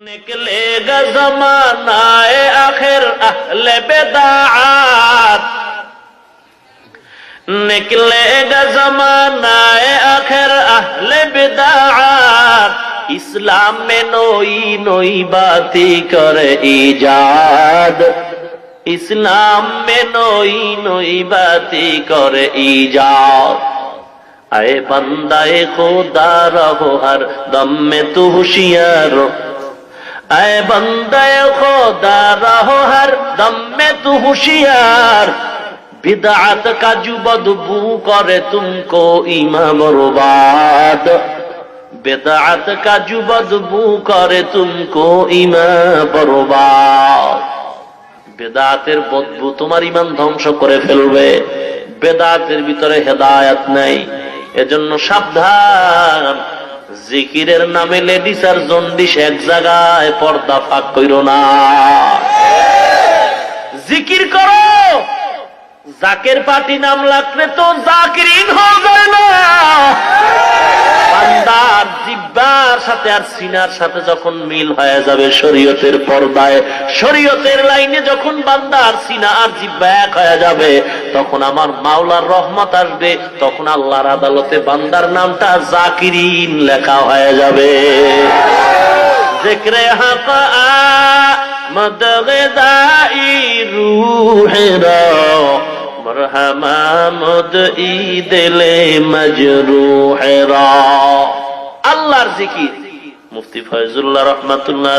نکلے گا زمانہ آخر اہل بدعات نکلے گا زمانہ آخر اہل بدعات اسلام میں نوئی نوئی باتی کر ایجاد اسلام میں نوئی نوئی باتی کر ایجاد اے بندہ خدا رہو ہر دم میں تو ہوشیار اے بندے خدا رہو ہر دم میں تو ہوشیار بدعت کا جو بدبو کرے تم کو امام رباد بدعت کا جو بدبو کرے تم کو امام رباد বেদাতের বদবু তোমার ইমান ধ্বংস করে ফেলবে বেদাতের ভিতরে হেদায়াত নাই এজন্য সাবধান জিকিরের নামে লেডিস আর জন্ডিস এক জায়গায় পর্দা ফাঁক কইর না। জিকির করো। জাকের পার্টি নাম লাগলে তো জাকিরিন হয়ে যায় না। বান্দার জিব্বার সাথে আর সিনার সাথে যখন মিল হয়ে যাবে শরীয়তের পর্দায়, শরীয়তের লাইনে যখন বান্দার সিনা আর জিব্বা এক হয়ে যাবে, তখন আমার মাওলার রহমত আসবে, তখন আল্লাহর আদালতে বান্দার নামটা জাকিরিন লেখা হয়ে যাবে। জিক্রে হাক মদ গদাই আল্লাহর জিকির। মুফতি ফয়জুল্লাহ রহমাতুল্লাহ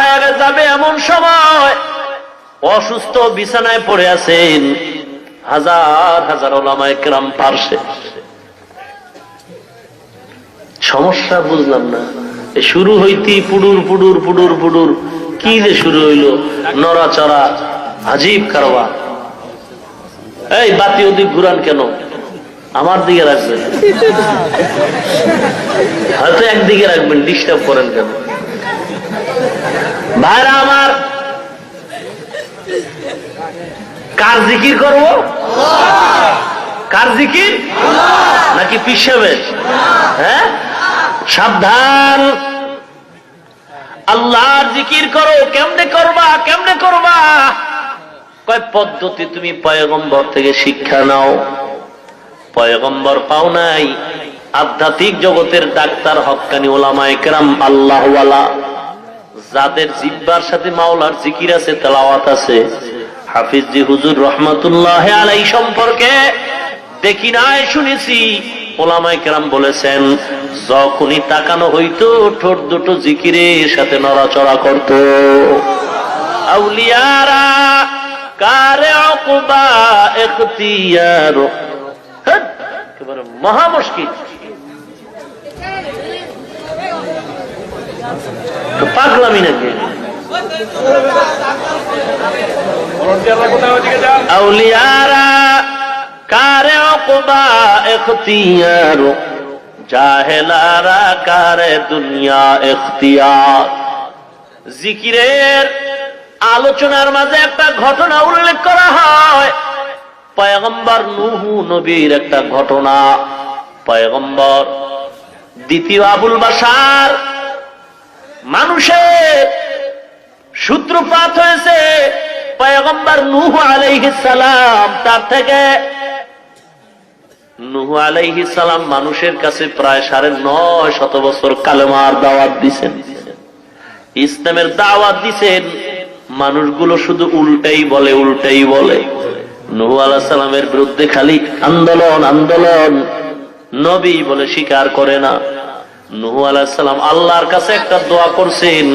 হয়ে যাবে এমন সময়। অসুস্থ বিছানায় পড়ে আছেন হাজার হাজার ওলামায় পার্শ্বে সমস্যা বুঝলাম না। শুরু হইতি পুডুর পুডুর পুডুর পুডুর। কি যে শুরু হইল? নড়াচড়া, আজীব কারবার। এই বাতি ওদিক ঘুরান কেন? আমার দিকে রাখবেন। হয়তো একদিকে রাখবেন ডিস্টার্ব করেন কেন? ভাইরা আমার, কার জিকির করব? কার জিকির? নাকি পিসাবেন হ্যাঁ? সাবধান। আল্লাহর জিকির করো, কেমনে করবা কেমনে করবা? কয়, পদ্ধতি তুমি পয়গম্বর থেকে শিক্ষা নাও। পয়গম্বর পাও নাই। আধ্যাত্মিক জগতের ডাক্তার হক্কানি ওলামায় কেরাম, আল্লাহওয়ালা। যাদের জিব্বার সাথে মাওলার জিকির আছে, তেলাওয়াত আছে। হাফিজি হুজুর রহমতুল্লাহ আলাই সম্পর্কে দেখি নাই, শুনেছি। ওলামাই কেরাম বলেছেন যখনই তাকানো হইতো ঠোঁট দুটো জিকিরের সাথে নড়াচড়া করত। আউলিয়ারা কারে অকুবা এখতিয়ার? হ্যাঁ, মহা পাগলামি নাকি? আউলিয়ারা কারে অকুবা এখতিয়ার? জাহেলারা কারে দুনিয়া এখতিয়ার। জিকিরের আলোচনার মাঝে একটা ঘটনা উল্লেখ করা হয়। পয়গম্বর নুহু নবীর একটা ঘটনা। পয়গম্বর দ্বিতীয় আবুল বাসার মানুষের সূত্রপাত হয়েছে। পয়গম্বর নুহু আলাইহিস সালাম তার থেকে নুহু আলাইহিস সালাম মানুষের কাছে প্রায় সাড়ে নয় শত বছর কালেমার দাওয়াত দিছেন ইসলামের দাওয়াত দিছেন মানুষগুলো শুধু উল্টাই বলে উল্টাই বলে নুহু আলাহ সালামের বিরুদ্ধে খালি আন্দোলন আন্দোলন নবী বলে স্বীকার করে না নুহু আলাহ সালাম আল্লাহর কাছে একটা দোয়া করছেন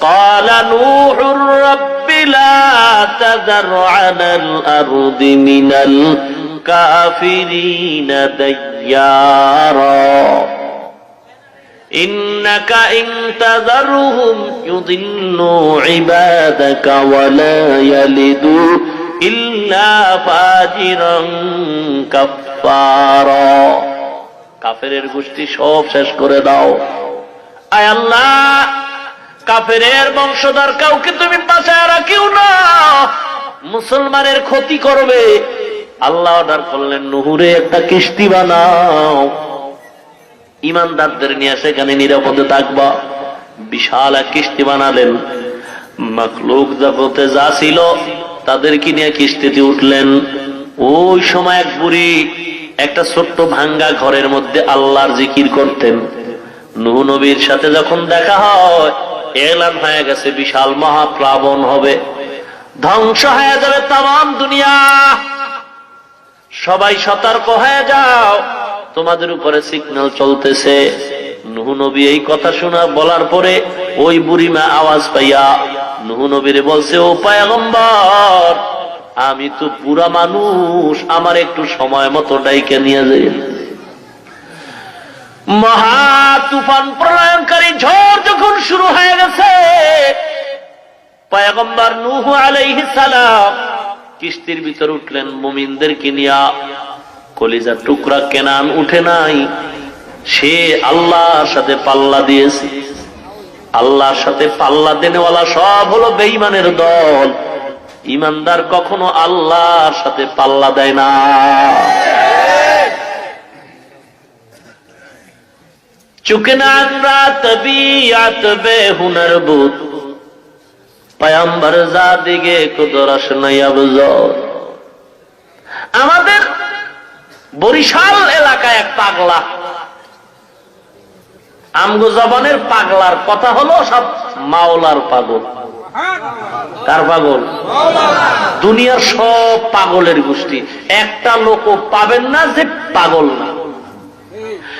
قال نوح رب لا تذر على الأرض من الكافرين ديارا إنك إن تذرهم يضلوا عبادك ولا يلدوا إلا فاجرا كفارا কাফেরের গোষ্ঠী সব শেষ করে দাও আয় আল্লাহ কাফেরের বংশধর কাউকে তুমি বাঁচায় রাখিও না মুসলমানের ক্ষতি করবে আল্লাহ অর্ডার করলেন, নুহুরে, একটা কিস্তি বানাও। ইমানদারদের নিয়ে সেখানে নিরাপদে থাকবা। বিশাল এক কিস্তি বানালেন। মাকলুক জগতে যা ছিল, তাদেরকে নিয়ে কিস্তিতে উঠলেন। ওই সময় এক বুড়ি একটা ছোট্ট ভাঙ্গা ঘরের মধ্যে আল্লাহর জিকির করতেন। নূহ নবীর সাথে যখন দেখা হয়, এলান হয়ে গেছে, বিশাল মহাপ্লাবন হবে। ধ্বংস হয়ে যাবে তাম দুনিয়া। সবাই সতর্ক হয়ে যাও। তোমাদের উপরে সিগন্যাল চলতেছে। নুহ নবী এই কথা শোনা, বলার পরে ওই বুড়িমা আওয়াজ পাইয়া নুহ নবীরে বলছে, ও পায়গম্বর, আমি তো পুরা মানুষ, আমার একটু সময় মতো ডাইকে নিয়ে যাই। মহা তুফান প্রলয়নকারী ঝড় যখন শুরু হয়ে গেছে, পয়গম্বর নূহ আলাইহিস সালাম কিস্তির ভিতর উঠলেন, মুমিনদেরকে নিয়া কলিজার টুকরা কেনান উঠে নাই। সে আল্লাহর সাথে পাল্লা দিয়েছে। আল্লাহর সাথে পাল্লা দেনেওয়ালা সব হলো বেঈমানের দল। ইমানদার কখনো আল্লাহর সাথে পাল্লা দেয় না। চুকনান রাত বিয়াত বে হুনর বুত। পয়ম্বর জাদিগে কুদরস নয়াবজর আমাদের বরিশাল এলাকায় এক পাগলা। আমগো জবানের পাগলার কথা হলো সব মাওলার পাগল। কার পাগল? দুনিয়ার সব পাগলের গোষ্ঠী। একটা লোক পাবেন না যে পাগল না।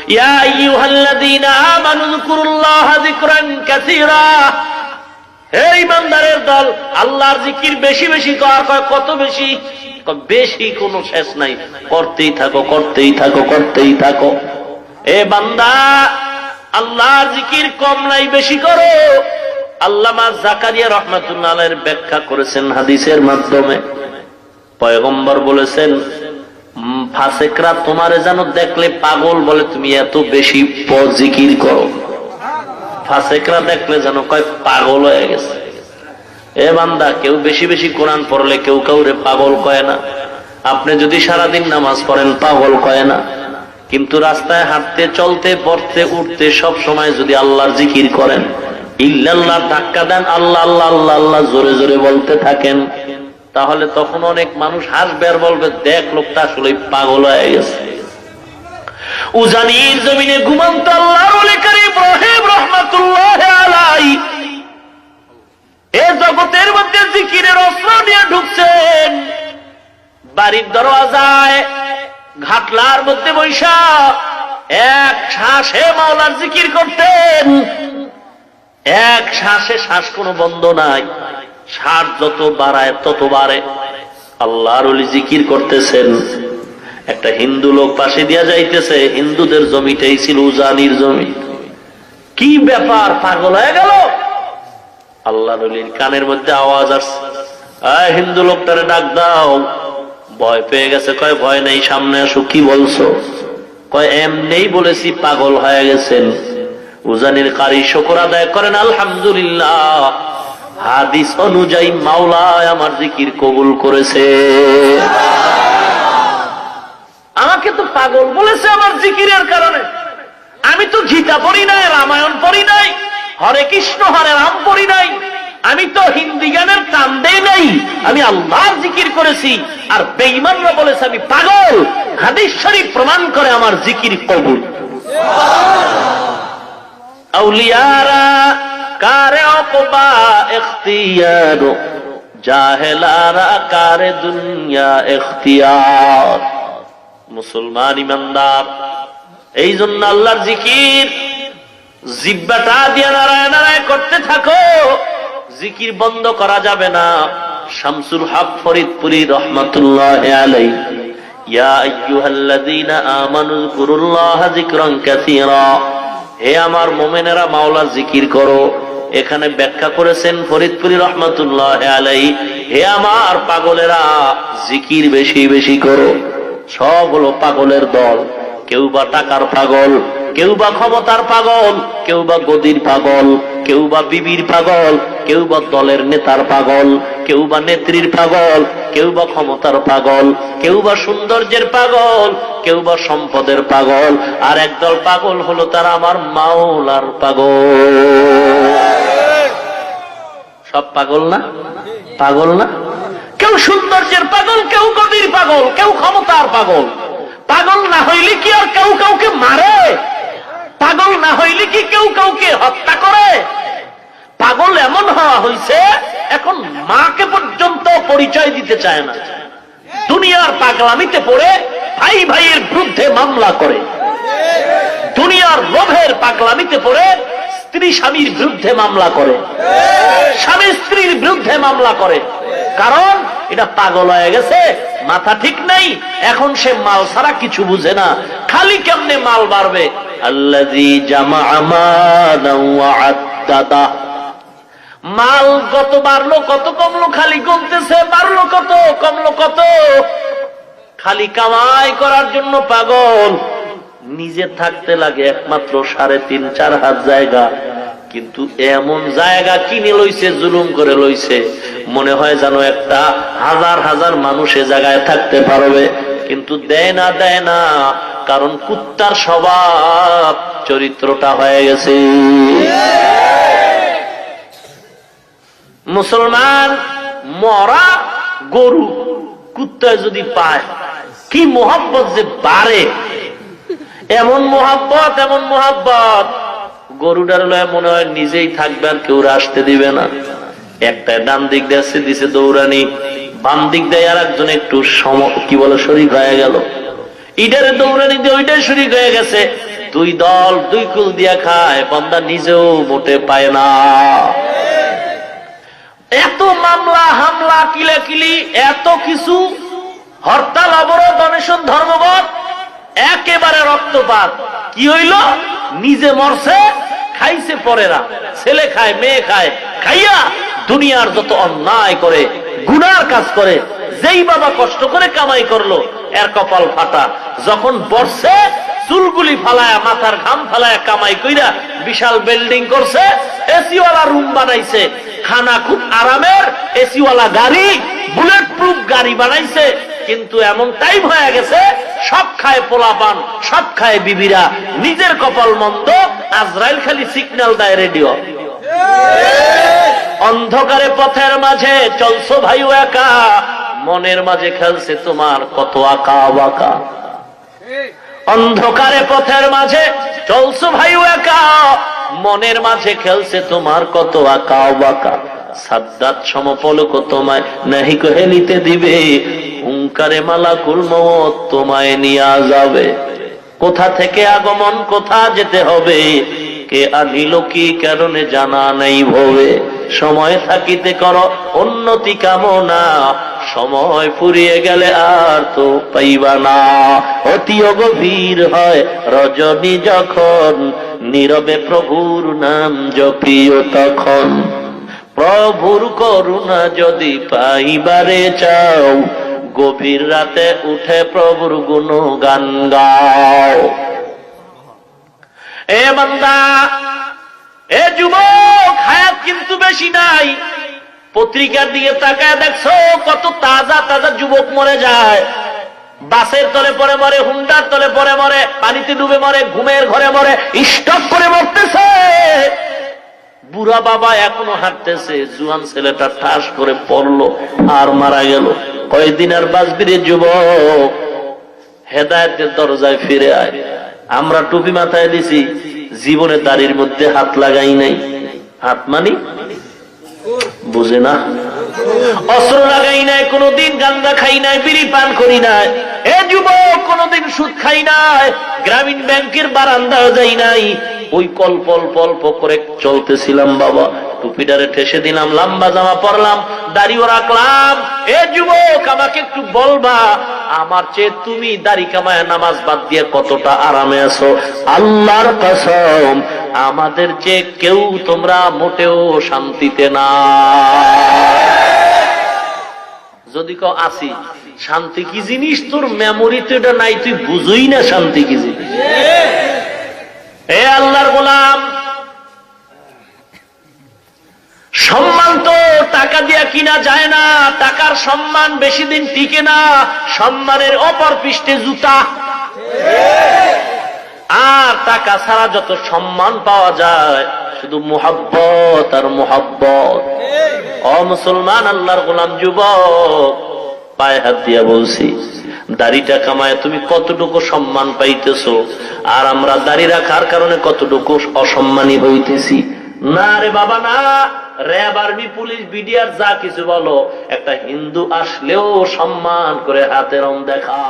ইয়া আইয়ুহাল্লাযীনা আমানু যকুরুল্লাহা যিকরান কাসীরা। হে ইমানদারের দল, আল্লাহর জিকির বেশি বেশি কয়, কত বেশি? বেশি কোনো শেষ নাই। করতেই থাকো করতেই থাকো করতেই থাকো। এ বান্দা, আল্লাহর জিকির কম নাই, বেশি করো। আল্লামা জাকারিয়া রহমাতুল্লাহ ব্যাখ্যা করেছেন হাদিসের মাধ্যমে। পয়গম্বর বলেছেন ফাসেকরা তোমারে যেন দেখলে পাগল বলে তুমি এত বেশি জিকির করো। ফাসেকরা দেখলে যেন কয় পাগল হয়ে গেছে। এ বান্দা, কেউ বেশি বেশি কোরআন পড়লে কেউ কাউরে পাগল কয় না। আপনি যদি সারাদিন নামাজ পড়েন, পাগল কয় না। কিন্তু রাস্তায় হাঁটতে, চলতে, পড়তে, উঠতে সব সময় যদি আল্লাহর জিকির করেন, ইল্লাল্লাহ ধাক্কা দেন, আল্লাহ আল্লাহ আল্লাহ আল্লাহ জোরে জোরে বলতে থাকেন, তাহলে তখন অনেক মানুষ হাসবে আর বলবে, দেখ লোকটা আসলে পাগল হয়ে গেছে। উজানির জমিনে ঘুমান্ত আল্লাহর ইব্রাহিম রহমাতুল্লাহ আলাই। এ জগতের মধ্যে জিকিরের অস্ত্র নিয়ে ঢুকছেন। বাড়ির দরওয়াজায় ঘাটলার মধ্যে বৈশা এক শ্বাসে মাওলার জিকির করতেন। এক শ্বাসে শ্বাস কোনো বন্ধ নাই। শ্বাস যত বাড়ায় তত বাড়ে। আল্লাহর জিকির করতেছেন। একটা হিন্দু লোক পাশে দিয়া যাইতেছে। হিন্দুদের জমিটাই ছিল উজানির জমি। কি ব্যাপার, পাগল হয়ে গেল? আল্লাহ নলির কানের মধ্যে আওয়াজ আসছে। হিন্দু লোকটারে ডাক দাও। ভয় পেয়ে গেছে, কয়, ভয় নেই, সামনে আসো, কি বলছো? কয়, এমনেই বলেছি, পাগল হয়ে গেছেন। উজানির কারি শকর আদায় করেন, আলহামদুলিল্লাহ, হাদিস অনুযায়ী মাওলায় আমার জিকির কবুল করেছে। আমাকে তো পাগল বলেছে আমার জিকিরের কারণে। আমি তো গীতা পড়ি নাই, রামায়ণ পড়ি নাই, হরে কৃষ্ণ, হরে রাম পড়ি নাই, আমি তো হিন্দি গানের টান দেই নাই, আমি আল্লাহর জিকির করেছি, আর বেঈমানরা বলেছে, আমি পাগল। হাদিস প্রমাণ করে আমার জিকির কবুল। আউলিয়ারা, কারে অকবা এখতিয়ার? জাহেলারা, কারে দুনিয়া এখতিয়ার? মুসলমান ইমানদার। এই জন্য আল্লাহর জিকির জিব্বাটা দিয়ে নারায় নারায় করতে থাকো। জিকির বন্ধ করা যাবে না। শামসুল হক ফরিদপুরি রহমতুল্লাহ আলাই হে আমার মাওলার জিকির করো। এখানে ব্যাখ্যা করেছেন ফরিদপুরি হে আমার পাগলেরা, জিকির বেশি বেশি করো। সব হলো পাগলের দল। কেউ বা টাকার পাগল কেউ বা ক্ষমতার পাগল কেউ বা গদির পাগল কেউ বা বিবির পাগল কেউ বা দলের নেতার পাগল কেউ বা নেত্রীর পাগল কেউ বা ক্ষমতার পাগল কেউ বা সৌন্দর্যের পাগল কেউ বা সম্পদের পাগল। আর একদল পাগল হলো তারা আমার মাওলার পাগল। সব পাগল না? পাগল না? কেউ সৌন্দর্যের পাগল, কেউ গদির পাগল, কেউ ক্ষমতার পাগল। পাগল না হইলে কি আর কেউ কাউকে মারে? পাগল না হইলে কি কেউ কাউকে হত্যা করে? পাগল এমন হওয়া হয়েছে এখন মাকে পর্যন্ত পরিচয় দিতে চায় না। দুনিয়ার পাগলামিতে পড়ে ভাই ভাইয়ের বিরুদ্ধে মামলা করে। দুনিয়ার লোভের পাগলামিতে পড়ে স্ত্রী স্বামীর বিরুদ্ধে মামলা করে। স্বামী স্ত্রীর বিরুদ্ধে মামলা করে। কারণ এটা পাগল হয়ে গেছে, মাথা ঠিক নেই, এখন সে মাল ছাড়া কিছু বুঝে না। খালি কেমনে মাল বাড়বে? মাল কত বাড়লো, কত কমলো, খালি কমতেছে, বাড়লো কত, কমলো কত। খালি কামাই করার জন্য পাগল। নিজে থাকতে লাগে একমাত্র সাড়ে তিন, চার হাত জায়গা। কিন্তু এমন জায়গা কিনে লইছে, জুলুম করে লইছে। মনে হয় যেন একটা হাজার হাজার মানুষ এ জায়গায় থাকতে পারবে। কিন্তু দেয় না দেয় না, কারণ কুত্তার স্বভাব চরিত্রটা হয়ে গেছে। মুসলমান মরা গরু কুত্তায় যদি পায়, কি মোহাব্বত যে বাড়ে? এমন মোহাব্বত এমন মোহাব্বত। গরুটার লয় মনে হয় নিজেই থাকবে আর কেউ আসতে দিবে না। একটা ডান দিক দিয়ে দিছে দৌড়ানি। বাম দিক দিয়ে আর একজন একটু সম, কি বলে শরিক হয়ে গেল। ইটারে দৌড়ানি দিয়ে ওইটাই শরিক হয়ে গেছে। দুই দল দুই কুল দিয়া খায়, বন্দা নিজেও মোটে পায় না। এত মামলা, হামলা, কিলাকিলি, এত কিছু, হরতাল, অবরোধ, অনশন, ধর্মঘট, একেবারে রক্তপাত। কি হইল? নিজে মরছে খাইছে পরেরা ছেলে খায়, মেয়ে খায়, খাইয়া দুনিয়ার যত অন্যায় করে, গুনার কাজ করে, যেই বাবা কষ্ট করে কামাই করল, এর কপাল ফাটা। যখন বর্ষে চুলগুলি ফালায়া, মাথার ঘাম ফালায়া কামাই কইরা বিশাল বিল্ডিং করছে, এসিওয়ালা রুম বানাইছে। খানা খুব আরামের, এসিওয়ালা গাড়ি বুলেট প্রুফ গাড়ি বানাইছে। কিন্তু এমন টাইম হয়ে গেছে, সব খায় পোলাপান, সব খায় বিবিরা, নিজের কপাল মন্দ, আজরাইল খালি সিগন্যাল দেয় রেডিও অন্ধকারে পথের মাঝে চলছো ভাই একা, মনের মাঝে খেলছে তোমার কত আঁকা বাঁকা। অন্ধকারে পথের মাঝে চলছো ভাই একা, মনের মাঝে খেলছে তোমার কত আঁকা বাঁকা। সাদ্দাত সমপলক তোমায় নাহি হেলিতে দিবে হুঙ্কারে মালা কুলমত তোমায় নিয়ে যাবে। কোথা থেকে আগমন, কোথা যেতে হবে, কে আনিল কি কারণে জানা নেই ভবে সময় থাকিতে কর, উন্নতি কামনা, সময় ফুরিয়ে গেলে আর তো পাইবা না। অতিও গভীর হয় রজনী যখন, নীরবে প্রভুর নাম জপিও তখন। প্রভুর করুণা যদি পাইবারে চাও গভীর রাতে উঠে প্রভুর গুণ গান গাও। এ বান্দা, এ যুবক, হায়াত কিন্তু বেশি নাই। পত্রিকার দিকে তাকায় দেখছ, কত তাজা তাজা যুবক মরে যায়। বাসের তলে পরে মরে, হুন্ডার তলে পরে মরে, পানিতে ডুবে মরে, ঘুমের ঘরে মরে স্টক করে মরতেছে। বুড়া বাবা এখনও হাঁটতেছে। জুয়ান ছেলেটা ঠাস করে পড়ল আর মারা গেল। কয়েকদিন আর বাসবিরে যুবক? হেদায়তের দরজায় ফিরে আয়। আমরা টুপি মাথায় দিছি, জীবনে দাড়ির মধ্যে হাত লাগাই নাই। হাত মানি? বুঝে না? অস্ত্র লাগাই নাই, কোনদিন গান্দা খাই নাই, বিড়ি পান করি নাই। এ যুবক, কোনদিন সুদ খাই নাই, গ্রামীণ ব্যাংকের বারান্দাও যাই নাই। ওই কল্প, অল্প অল্প করে চলতেছিলাম বাবা। টুপিটারে ঠেসে দিলাম, লম্বা জামা পরলাম, দাড়িও রাখলাম। এ যুবক, আমাকে একটু বলবা, আমার চেয়ে তুমি দাড়ি কামায় নামাজ বাদ দিয়ে কতটা আরামে আছো? আল্লাহর কসম, আমাদের চেয়ে কেউ তোমরা মোটেও শান্তিতে না। যদি কেউ আসি, শান্তি কি জিনিস? তোর মেমোরিতে এটা নাই, তুই বুঝই না শান্তি কি জিনিস। এ আল্লাহর গোলাম, সম্মান তো টাকা দিয়া কিনা যায় না, টাকার সম্মান বেশি দিন টিকে না, সম্মানের অপর পৃষ্ঠে জুতা। আর টাকা ছাড়া যত সম্মান পাওয়া যায়, শুধু মোহাব্বত আর মোহাব্বত। অ মুসলমান, আল্লাহর গোলাম যুবক, পায়ে হাত দিয়া বলছি দাড়িটা কামায়, তুমি কতটুকু সম্মান পাইতেছ? আর আমরা দাড়ি রাখার কারণে কতটুকু অসম্মানী হইতেছি? না রে বাবা, না। র্যাব, আর্মি, পুলিশ, বিডিআর, যা কিছু বলো, একটা হিন্দু আসলেও সম্মান করে হাতের রং দেখা